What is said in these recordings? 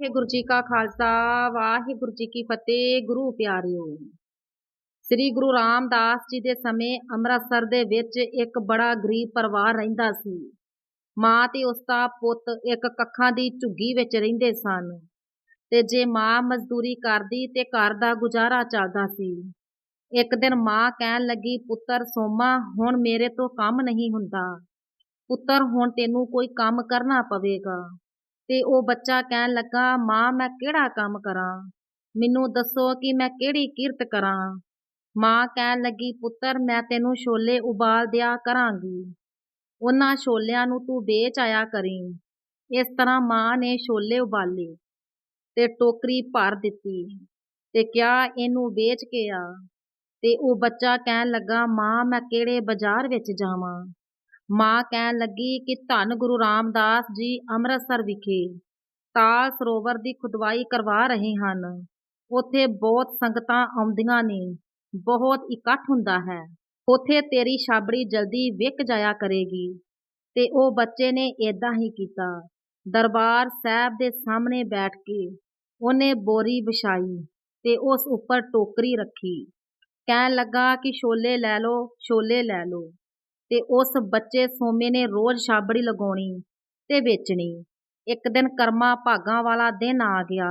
ਵਾਹਿਗੁਰੂ ਜੀ ਕਾ ਖਾਲਸਾ, ਵਾਹਿਗੁਰੂ ਜੀ ਕੀ ਫਤਿਹ, ਗੁਰੂ ਪਿਆਰਿਓ। ਸ੍ਰੀ ਗੁਰੂ ਰਾਮਦਾਸ ਜੀ ਦੇ ਸਮੇਂ ਅੰਮ੍ਰਿਤਸਰ ਦੇ ਵਿੱਚ ਇੱਕ ਬੜਾ ਗਰੀਬ ਪਰਿਵਾਰ ਰਹਿੰਦਾ ਸੀ। ਮਾਂ ਤੇ ਉਸ ਦਾ ਪੁੱਤ ਇੱਕ ਕੱਖਾਂ ਦੀ ਝੁੱਗੀ ਵਿੱਚ ਰਹਿੰਦੇ ਸਨ ਤੇ ਜੇ ਮਾਂ ਮਜ਼ਦੂਰੀ ਕਰਦੀ ਤੇ ਘਰ ਦਾ ਗੁਜ਼ਾਰਾ ਚੱਲਦਾ ਸੀ। ਇੱਕ ਦਿਨ ਮਾਂ ਕਹਿਣ ਲੱਗੀ, ਪੁੱਤਰ ਸੋਮਾ, ਹੁਣ ਮੇਰੇ ਤੋਂ ਕੰਮ ਨਹੀਂ ਹੁੰਦਾ। ਪੁੱਤਰ, ਹੁਣ ਤੈਨੂੰ ਕੋਈ ਕੰਮ ਕਰਨਾ ਪਵੇਗਾ। ਤੇ ਉਹ ਬੱਚਾ ਕਹਿਣ ਲੱਗਾ, ਮਾਂ, ਮੈਂ ਕਿਹੜਾ ਕੰਮ ਕਰਾਂ? ਮੈਨੂੰ ਦੱਸੋ ਕਿ ਮੈਂ ਕਿਹੜੀ ਕਿਰਤ ਕਰਾਂ? ਮਾਂ ਕਹਿਣ ਲੱਗੀ, ਪੁੱਤਰ, ਮੈਂ ਤੈਨੂੰ ਛੋਲੇ ਉਬਾਲ ਦਿਆ ਕਰਾਂਗੀ। ਉਹਨਾਂ ਛੋਲਿਆਂ ਨੂੰ ਤੂੰ ਵੇਚ ਆਇਆ ਕਰੀ। ਇਸ ਤਰ੍ਹਾਂ ਮਾਂ ਨੇ ਛੋਲੇ ਉਬਾਲੇ ਤੇ ਟੋਕਰੀ ਭਰ ਦਿੱਤੀ ਤੇ ਕਿਹਾ ਇਹਨੂੰ ਵੇਚ ਕੇ ਆ? ਤੇ ਉਹ ਬੱਚਾ ਕਹਿਣ ਲੱਗਾ, ਮਾਂ, ਮੈਂ ਕਿਹੜੇ ਬਾਜ਼ਾਰ ਵਿੱਚ ਜਾਵਾਂ? ਮਾਂ ਕਹਿਣ ਲੱਗੀ ਕਿ ਧੰਨ ਗੁਰੂ ਰਾਮਦਾਸ ਜੀ ਅੰਮ੍ਰਿਤਸਰ ਵਿਖੇ ਤਾਲ ਸਰੋਵਰ ਦੀ ਖੁਦਵਾਈ ਕਰਵਾ ਰਹੇ ਹਨ। ਉੱਥੇ ਬਹੁਤ ਸੰਗਤਾਂ ਆਉਂਦੀਆਂ ਨੇ, ਬਹੁਤ ਇਕੱਠ ਹੁੰਦਾ ਹੈ। ਉੱਥੇ ਤੇਰੀ ਛਾਬੜੀ ਜਲਦੀ ਵਿਕ ਜਾਇਆ ਕਰੇਗੀ। ਤੇ ਉਹ ਬੱਚੇ ਨੇ ਏਦਾਂ ਹੀ ਕੀਤਾ। ਦਰਬਾਰ ਸਾਹਿਬ ਦੇ ਸਾਹਮਣੇ ਬੈਠ ਕੇ ਉਹਨੇ ਬੋਰੀ ਵਿਛਾਈ ਤੇ ਉਸ ਉੱਪਰ ਟੋਕਰੀ ਰੱਖੀ। ਕਹਿਣ ਲੱਗਾ ਕਿ ਛੋਲੇ ਲੈ ਲਓ, ਛੋਲੇ ਲੈ ਲਓ। ਤੇ ਉਸ ਬੱਚੇ ਸੋਮੇ ਨੇ ਰੋਜ਼ ਛਾਬੜੀ ਲਗਾਉਣੀ ਤੇ ਵੇਚਣੀ। ਇੱਕ ਦਿਨ ਕਰਮਾ ਭਾਗਾਂ ਵਾਲਾ ਦਿਨ ਆ ਗਿਆ।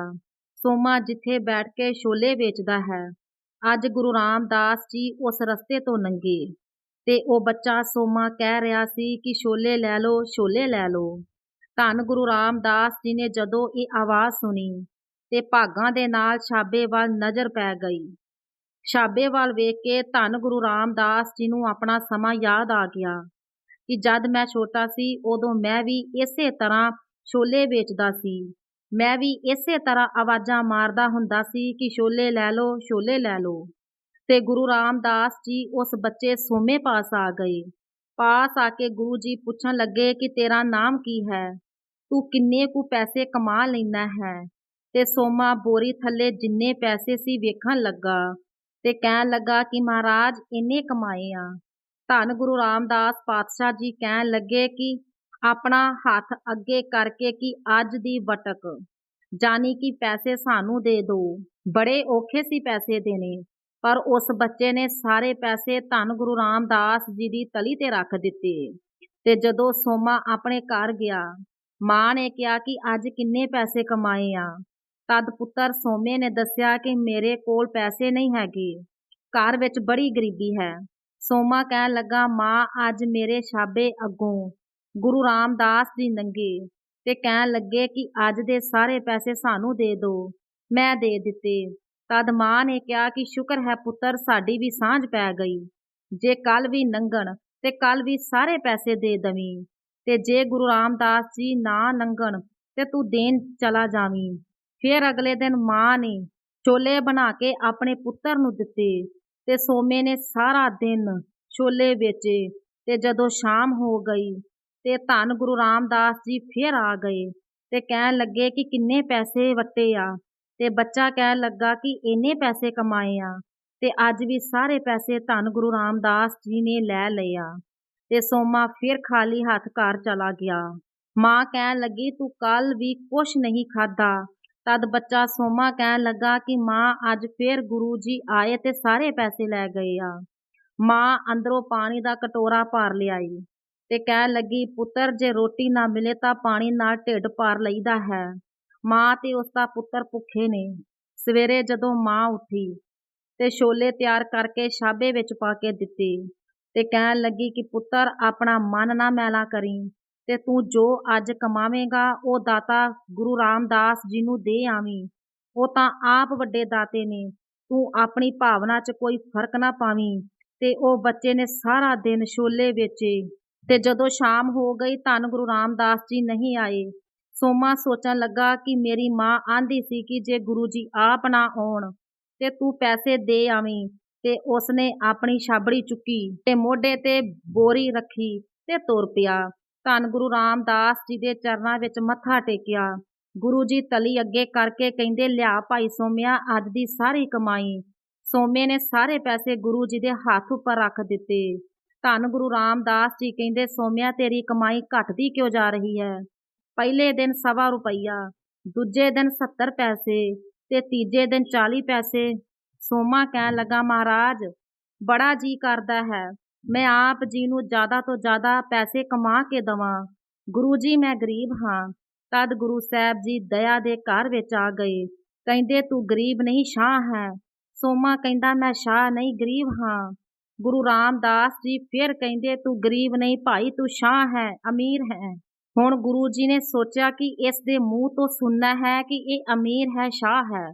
ਸੋਮਾ ਜਿੱਥੇ ਬੈਠ ਕੇ ਛੋਲੇ ਵੇਚਦਾ ਹੈ, ਅੱਜ ਗੁਰੂ ਰਾਮਦਾਸ ਜੀ ਉਸ ਰਸਤੇ ਤੋਂ ਲੰਘੇ ਤੇ ਉਹ ਬੱਚਾ ਸੋਮਾ ਕਹਿ ਰਿਹਾ ਸੀ ਕਿ ਛੋਲੇ ਲੈ ਲਓ, ਛੋਲੇ ਲੈ ਲਓ। ਧੰਨ ਗੁਰੂ ਰਾਮਦਾਸ ਜੀ ਨੇ ਜਦੋਂ ਇਹ ਆਵਾਜ਼ ਸੁਣੀ ਤੇ ਭਾਗਾਂ ਦੇ ਨਾਲ ਛਾਬੇ ਵੱਲ ਨਜ਼ਰ ਪੈ ਗਈ। ਛਾਬੇ ਵੱਲ ਵੇਖ ਕੇ ਧੰਨ ਗੁਰੂ ਰਾਮਦਾਸ ਜੀ ਨੂੰ ਆਪਣਾ ਸਮਾਂ ਯਾਦ ਆ ਗਿਆ ਕਿ ਜਦ ਮੈਂ ਛੋਟਾ ਸੀ, ਉਦੋਂ ਮੈਂ ਵੀ ਇਸੇ ਤਰ੍ਹਾਂ ਛੋਲੇ ਵੇਚਦਾ ਸੀ। ਮੈਂ ਵੀ ਇਸੇ ਤਰ੍ਹਾਂ ਆਵਾਜ਼ਾਂ ਮਾਰਦਾ ਹੁੰਦਾ ਸੀ ਕਿ ਛੋਲੇ ਲੈ ਲਓ, ਛੋਲੇ ਲੈ ਲਓ। ਤੇ ਗੁਰੂ ਰਾਮਦਾਸ ਜੀ ਉਸ ਬੱਚੇ ਸੋਮੇ ਪਾਸ ਆ ਗਏ। ਪਾਸ ਆ ਕੇ ਗੁਰੂ ਜੀ ਪੁੱਛਣ ਲੱਗੇ ਕਿ ਤੇਰਾ ਨਾਮ ਕੀ ਹੈ? ਤੂੰ ਕਿੰਨੇ ਕੁ ਪੈਸੇ ਕਮਾ ਲੈਂਦਾ ਹੈ? ਤੇ ਸੋਮਾ ਬੋਰੀ ਥੱਲੇ ਜਿੰਨੇ ਪੈਸੇ ਸੀ ਵੇਖਣ ਲੱਗਾ। ਤੇ ਕਹਿਣ ਲੱਗਾ ਕਿ ਮਹਾਰਾਜ, ਇੰਨੇ ਕਮਾਏ ਆ। ਧੰਨ ਗੁਰੂ ਰਾਮਦਾਸ ਪਾਤਸ਼ਾਹ ਜੀ ਕਹਿਣ ਲੱਗੇ ਕਿ ਆਪਣਾ ਹੱਥ ਅੱਗੇ ਕਰਕੇ ਕਿ ਅੱਜ ਦੀ ਵਟਕ ਜਾਨੀ ਕਿ ਪੈਸੇ ਸਾਨੂੰ ਦੇ ਦਿਓ ਬੜੇ ਔਖੇ ਸੀ ਪੈਸੇ ਦੇਣੇ, ਪਰ ਉਸ ਬੱਚੇ ਨੇ ਸਾਰੇ ਪੈਸੇ ਧੰਨ ਗੁਰੂ ਰਾਮਦਾਸ ਜੀ ਦੀ ਤਲੀ ਤੇ ਰੱਖ ਦਿੱਤੇ। ਤੇ ਜਦੋਂ ਸੋਮਾ ਆਪਣੇ ਘਰ ਗਿਆ, ਮਾਂ ਨੇ ਕਿਹਾ ਕਿ ਅੱਜ ਕਿੰਨੇ ਪੈਸੇ ਕਮਾਏ ਆ। ਤਦ ਪੁੱਤਰ ਸੋਮੇ ਨੇ ਦੱਸਿਆ ਕਿ ਮੇਰੇ ਕੋਲ ਪੈਸੇ ਨਹੀਂ ਹੈਗੇ। ਘਰ ਵਿੱਚ ਬੜੀ ਗਰੀਬੀ ਹੈ। ਸੋਮਾ ਕਹਿਣ ਲੱਗਾ, ਮਾਂ, ਅੱਜ ਮੇਰੇ ਛਾਬੇ ਅੱਗੋਂ ਗੁਰੂ ਰਾਮਦਾਸ ਜੀ ਨੰਗੇ ਤੇ ਕਹਿਣ ਲੱਗੇ ਕਿ ਅੱਜ ਦੇ ਸਾਰੇ ਪੈਸੇ ਸਾਨੂੰ ਦੇ ਦਿਓ ਮੈਂ ਦੇ ਦਿੱਤੇ। ਤਦ ਮਾਂ ਨੇ ਕਿਹਾ ਕਿ ਸ਼ੁਕਰ ਹੈ ਪੁੱਤਰ, ਸਾਡੀ ਵੀ ਸਾਂਝ ਪੈ ਗਈ। ਜੇ ਕੱਲ ਵੀ ਨੰਗਣ ਤੇ ਕੱਲ ਵੀ ਸਾਰੇ ਪੈਸੇ ਦੇ ਦਵੀਂ ਤੇ ਜੇ ਗੁਰੂ ਰਾਮਦਾਸ ਜੀ ਨਾ ਨੰਗਣ ਤੇ ਤੂੰ ਦੇਣ ਚਲਾ ਜਾਵੀਂ। ਫਿਰ ਅਗਲੇ ਦਿਨ ਮਾਂ ਨੇ ਛੋਲੇ ਬਣਾ ਕੇ ਆਪਣੇ ਪੁੱਤਰ ਨੂੰ ਦਿੱਤੇ ਤੇ ਸੋਮੇ ਨੇ ਸਾਰਾ ਦਿਨ ਛੋਲੇ ਵੇਚੇ ਤੇ ਜਦੋਂ ਸ਼ਾਮ ਹੋ ਗਈ ਤੇ ਧੰਨ ਗੁਰੂ ਰਾਮਦਾਸ ਜੀ ਫਿਰ ਆ ਗਏ ਤੇ ਕਹਿਣ ਲੱਗੇ ਕਿ ਕਿੰਨੇ ਪੈਸੇ ਵੱਟੇ ਆ ਤੇ ਬੱਚਾ ਕਹਿਣ ਲੱਗਾ ਕਿ ਇੰਨੇ ਪੈਸੇ ਕਮਾਏ ਆ ਤੇ ਅੱਜ ਵੀ ਸਾਰੇ ਪੈਸੇ ਧੰਨ ਗੁਰੂ ਰਾਮਦਾਸ ਜੀ ਨੇ ਲੈ ਲਏ ਆ ਤੇ ਸੋਮਾ ਫਿਰ ਖਾਲੀ ਹੱਥ ਘਰ ਚਲਾ ਗਿਆ। ਮਾਂ ਕਹਿਣ ਲੱਗੀ, ਤੂੰ ਕੱਲ ਵੀ ਕੁਛ ਨਹੀਂ ਖਾਦਾ ਤਦ ਬੱਚਾ ਸੋਮਾ ਕਹਿਣ ਲੱਗਾ ਕਿ ਮਾਂ ਅੱਜ ਫੇਰ ਗੁਰੂ ਜੀ ਆਏ ਤੇ ਸਾਰੇ ਪੈਸੇ ਲੈ ਗਏ ਆ। ਮਾਂ ਅੰਦਰੋਂ ਪਾਣੀ ਦਾ ਕਟੋਰਾ ਭਰ ਲਿਆਈ ਤੇ ਕਹਿਣ ਲੱਗੀ, ਪੁੱਤਰ, ਜੇ ਰੋਟੀ ਨਾ ਮਿਲੇ ਤਾਂ ਪਾਣੀ ਨਾਲ ਢਿੱਡ ਭਰ ਲਈਦਾ ਹੈ। ਮਾਂ ਤੇ ਉਸ ਦਾ ਪੁੱਤਰ ਭੁੱਖੇ ਨੇ। ਸਵੇਰੇ ਜਦੋਂ ਮਾਂ ਉੱਠੀ ਤੇ ਛੋਲੇ ਤਿਆਰ ਕਰਕੇ ਛਾਬੇ ਵਿੱਚ ਪਾ ਕੇ ਦਿੱਤੇ ਤੇ ਕਹਿਣ ਲੱਗੀ ਕਿ, ਪੁੱਤਰ, ਆਪਣਾ ਮਨ ਨਾ ਮੈਲਾ ਕਰੀ। ਤੇ ਤੂੰ ਜੋ ਅੱਜ ਕਮਾਵੇਂਗਾ, ਉਹ ਦਾਤਾ ਗੁਰੂ ਰਾਮਦਾਸ ਜੀ ਨੂੰ ਦੇ ਆਵੀਂ। ਉਹ ਤਾਂ ਆਪ ਵੱਡੇ ਦਾਤੇ ਨੇ। ਤੂੰ ਆਪਣੀ ਭਾਵਨਾ 'ਚ ਕੋਈ ਫ਼ਰਕ ਨਾ ਪਾਵੀਂ ਤੇ ਉਹ ਬੱਚੇ ਨੇ ਸਾਰਾ ਦਿਨ ਛੋਲੇ ਵੇਚੇ। ਤੇ ਜਦੋਂ ਸ਼ਾਮ ਹੋ ਗਈ, ਧੰਨ ਗੁਰੂ ਰਾਮਦਾਸ ਜੀ ਨਹੀਂ ਆਏ। ਸੋਮਾ ਸੋਚਣ ਲੱਗਾ ਕਿ ਮੇਰੀ ਮਾਂ ਆਂਦੀ ਸੀ ਕਿ ਜੇ ਗੁਰੂ ਜੀ ਆਪ ਨਾ ਆਉਣ, ਤੇ ਤੂੰ ਪੈਸੇ ਦੇ ਆਵੀਂ। ਤੇ ਉਸਨੇ ਆਪਣੀ ਛਾਬੜੀ ਚੁੱਕੀ ਤੇ ਮੋਢੇ ਤੇ ਬੋਰੀ ਰੱਖੀ ਤੇ ਤੁਰ ਪਿਆ। ਧੰਨ ਗੁਰੂ ਰਾਮਦਾਸ ਜੀ ਦੇ ਚਰਨਾਂ ਵਿੱਚ ਮੱਥਾ ਟੇਕਿਆ। ਗੁਰੂ ਜੀ ਤਲੀ ਅੱਗੇ ਕਰਕੇ ਕਹਿੰਦੇ, ਲਿਆ ਭਾਈ ਸੋਮਿਆ, ਅੱਜ ਦੀ ਸਾਰੀ ਕਮਾਈ। ਸੋਮੇ ਨੇ ਸਾਰੇ ਪੈਸੇ ਗੁਰੂ ਜੀ ਦੇ ਹੱਥ ਉੱਪਰ ਰੱਖ ਦਿੱਤੇ। ਧੰਨ ਗੁਰੂ ਰਾਮਦਾਸ ਜੀ ਕਹਿੰਦੇ, ਸੋਮਿਆ, ਤੇਰੀ ਕਮਾਈ ਘਟਦੀ ਕਿਉਂ ਜਾ ਰਹੀ ਹੈ? ਪਹਿਲੇ ਦਿਨ ਸਵਾ ਰੁਪਈਆ, ਦੂਜੇ ਦਿਨ 70 ਪੈਸੇ ਤੇ ਤੀਜੇ ਦਿਨ 40 ਪੈਸੇ। ਸੋਮਾ ਕਹਿਣ ਲੱਗਾ, ਮਹਾਰਾਜ, ਬੜਾ ਜੀ ਕਰਦਾ ਹੈ। ਮੈਂ ਆਪ ਜੀ ਨੂੰ ਜ਼ਿਆਦਾ ਤੋਂ ਜ਼ਿਆਦਾ ਪੈਸੇ ਕਮਾ ਕੇ ਦਵਾਂ। ਗੁਰੂ ਜੀ, ਮੈਂ ਗਰੀਬ ਹਾਂ। ਤਦ ਗੁਰੂ ਸਾਹਿਬ ਜੀ ਦਇਆ ਦੇ ਘਰ ਵਿੱਚ ਆ ਗਏ। ਕਹਿੰਦੇ, ਤੂੰ ਗਰੀਬ ਨਹੀਂ, ਸ਼ਾਹ ਹੈ। ਸੋਮਾ ਕਹਿੰਦਾ, ਮੈਂ ਸ਼ਾਹ ਨਹੀਂ, ਗਰੀਬ ਹਾਂ। ਗੁਰੂ ਰਾਮਦਾਸ ਜੀ ਫਿਰ ਕਹਿੰਦੇ, ਤੂੰ ਗਰੀਬ ਨਹੀਂ, ਭਾਈ, ਤੂੰ ਸ਼ਾਹ ਹੈ, ਅਮੀਰ ਹੈ। ਹੁਣ ਗੁਰੂ ਜੀ ਨੇ ਸੋਚਿਆ ਕਿ ਇਸ ਦੇ ਮੂੰਹ ਤੋਂ ਸੁਣਨਾ ਹੈ ਕਿ ਇਹ ਅਮੀਰ ਹੈ, ਸ਼ਾਹ ਹੈ।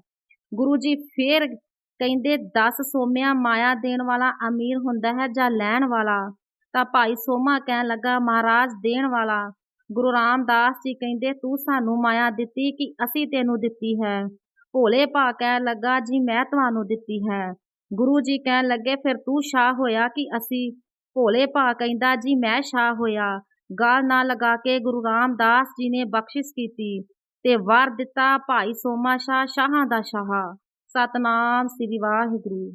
ਗੁਰੂ ਜੀ ਫਿਰ ਕਹਿੰਦੇ 10 ਸੋਮਿਆਂ, ਮਾਇਆ ਦੇਣ ਵਾਲਾ ਅਮੀਰ ਹੁੰਦਾ ਹੈ ਜਾਂ ਲੈਣ ਵਾਲਾ? ਤਾਂ ਭਾਈ ਸੋਮਾ ਕਹਿਣ ਲੱਗਾ, ਮਹਾਰਾਜ ਦੇਣ ਵਾਲਾ। ਗੁਰੂ ਰਾਮਦਾਸ ਜੀ ਕਹਿੰਦੇ, ਤੂੰ ਸਾਨੂੰ ਮਾਇਆ ਦਿੱਤੀ ਕਿ ਅਸੀਂ ਤੈਨੂੰ ਦਿੱਤੀ ਹੈ? ਭੋਲੇ ਭਾ ਕਹਿਣ ਲੱਗਾ, ਜੀ, ਮੈਂ ਤੁਹਾਨੂੰ ਦਿੱਤੀ ਹੈ। ਗੁਰੂ ਜੀ ਕਹਿਣ ਲੱਗੇ, ਫਿਰ ਤੂੰ ਸ਼ਾਹ ਹੋਇਆ ਕਿ ਅਸੀਂ? ਭੋਲੇ ਭਾ ਕਹਿੰਦਾ, ਜੀ, ਮੈਂ ਸ਼ਾਹ ਹੋਇਆ। ਗਾਲ ਨਾ ਲਗਾ ਕੇ ਗੁਰੂ ਰਾਮਦਾਸ ਜੀ ਨੇ ਬਖਸ਼ਿਸ਼ ਕੀਤੀ ਤੇ ਵਰ ਦਿੱਤਾ ਭਾਈ ਸੋਮਾ ਸ਼ਾਹ, ਸ਼ਾਹਾਂ ਦਾ ਸ਼ਾਹ। ਸਤਨਾਮ ਸ੍ਰੀ ਵਾਹਿਗੁਰੂ।